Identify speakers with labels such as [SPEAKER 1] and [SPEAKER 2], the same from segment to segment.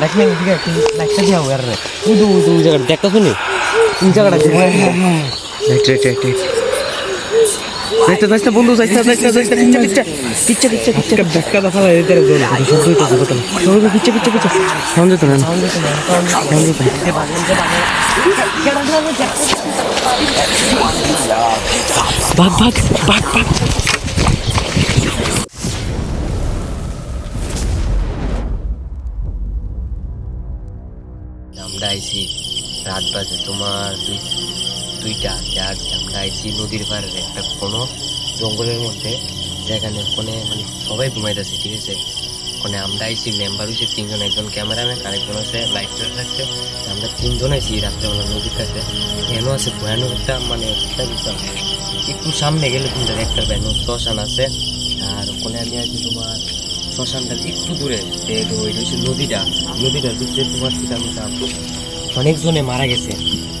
[SPEAKER 1] Light নেই দিকে লাইটটা দিয়া ওয়ার রে তুই তো তুই জায়গা দেখতা শুনি তুই জায়গাটা রাইট রাইট রাইট রাইট যাইতে যাইতে বন্ধু যাইতে যাইতে যাইতে পিচ্ছা পিচ্ছা পিচ্ছা আমরা আইছি রাত বাজে তোমার দুই, দুইটা যার আমরা আইছি নদীর পাড়ের একটা কোনো জঙ্গলের মধ্যে, যেখানে ওখানে মানে সবাই ঘুমাইতেছে, ঠিক আছে? ওখানে আমরা আইছি মেম্বার হয়েছে তিনজন, একজন ক্যামেরাম্যান আরেকজন আছে লাইট থাকছে। আমরা তিনজন আইছি রাত্রেবেলা নদীর কাছে। এমন আছে ভয়ানক একটা মানে একটা সামনে গেলে তুমি একটা ব্যানো শ্মশান আছে। আর ওখানে আমি আছি তোমার শ্মশানটার একটু দূরে। যে তো ওই হচ্ছে নদীটা। নদীটার ভিতরে তোমার সেটা অনেকজনে মারা গেছে।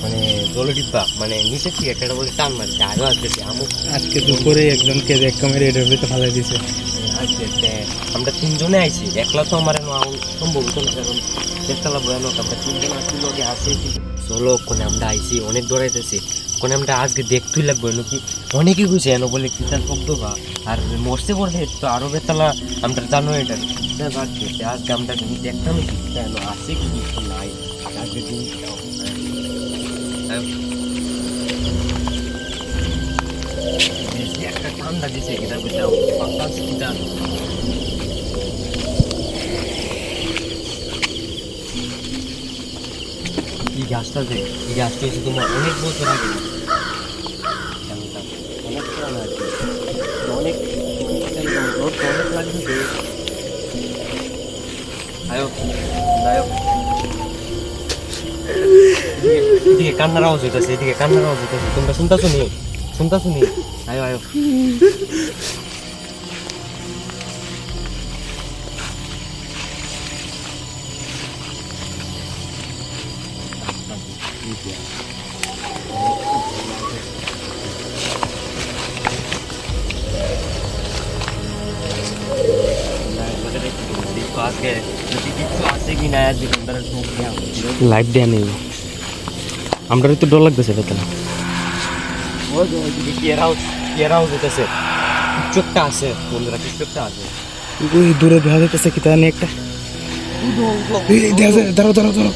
[SPEAKER 1] মানে জলডিব্বা মানে নিচের থেকে একটা বলে টান মারছে আরও আসতেছে আমুক।
[SPEAKER 2] আজকে দুপুরে একজনকে দেখা মেরে এটার ভিতরে ফালাই দিছে।
[SPEAKER 1] আমরা তিনজনে আইছি। একলা তো আমার সম্ভব হতো না কারণ দেখতালা ভয়ানক আমরা তিনজন আসছি লোকে আসে চলো আমরা আইছি অনেক দৌড়াইতেছি কোনে আমরা আজকে দেখতেই লাগবে, এনো কি অনেকই গুছে এনো বলে কি তার শব্দ বা? আর মরছে পড়লে তো আরও বেতালা আমরা জানো এটা। আজকে আমরা দেখতাম কি কেন আছে কি কিছু নাই আজকে দিন একটা ঠান্ডা দিছে, এটা বুঝলাম পাক্কা চিন্তা এই গাছটা যে এই গাছটা হচ্ছে তোমার অনেক বছর আগে পুরানো আর কি। অনেক তো অনেক লাগবে যে আয়ো আয়ো এদিকে কান্নার আওয়াজ হইতেছে, এদিকে কান্নার আওয়াজ হইতেছে। তোমরা শুনতেছো নি? আজকে যদি কিছু আছে কি না আজকে তোমরা
[SPEAKER 2] লাইট দেয়া নেই। আমরা তো ডর লাগতেছে বেতনা
[SPEAKER 1] আছে বন্ধুরা কি চোখটা আছে?
[SPEAKER 2] ওই দূরে দেখা যাইতেছে কি তার একটা। দেখা দাঁড়াও দাঁড়াও দাঁড়াও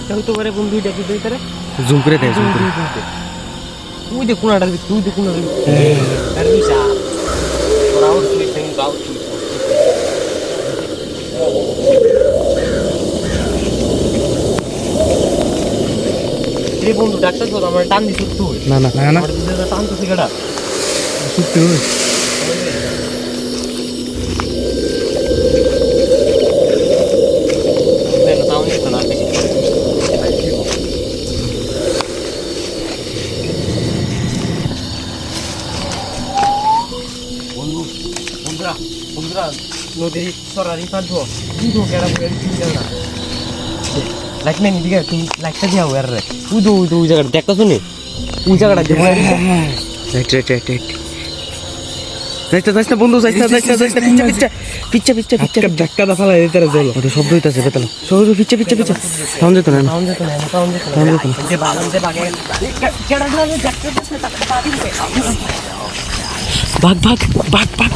[SPEAKER 1] এটা হইতে পারে বন্ধু হইতে
[SPEAKER 2] জুম করে দেয় জুম করে।
[SPEAKER 1] তুই দে কোনাটা তুই দে কোনাটা আর তোরা সেন আউট তুই রে বন্ধু ডাক্তার তো আমার টান দিছ তুই
[SPEAKER 2] না না। না না।
[SPEAKER 1] টান তো সিগাটা না বেশি বন্ধু বন্ধুরা বন্ধুরা। নদীর সরারি পাঁচবো কিন্তু কেডা বলে চিন্তা না লাইট নেই দিকে তুমি লাইটটা দিয়া ওয়ার রে তুই তো তুই জায়গাটা দেখতা শুনি তুই জায়গাটা দেখ
[SPEAKER 2] রাইট রাইট রাইট রাইট যাইতে যাইতে বন্ধু যাইতে যাইতে যাইতে পিচ্ছা পিচ্ছা পিচ্ছা পিচ্ছা পিচ্ছা। ধাক্কা দফা লাগে এদের জন্য ওটা শব্দ হইতাছে বেতলা। সবাই পিচ্ছা পিচ্ছা পিচ্ছা। সাউন্ড দিত না
[SPEAKER 1] সাউন্ড যেত না সাউন্ড যেত
[SPEAKER 2] Sound যেত না।
[SPEAKER 1] যে বাগান যে বাগান কেডা ধরে দেখতে দেখতে তাকে পা দিবে
[SPEAKER 2] ভাগ ভাগ ভাগ ভাগ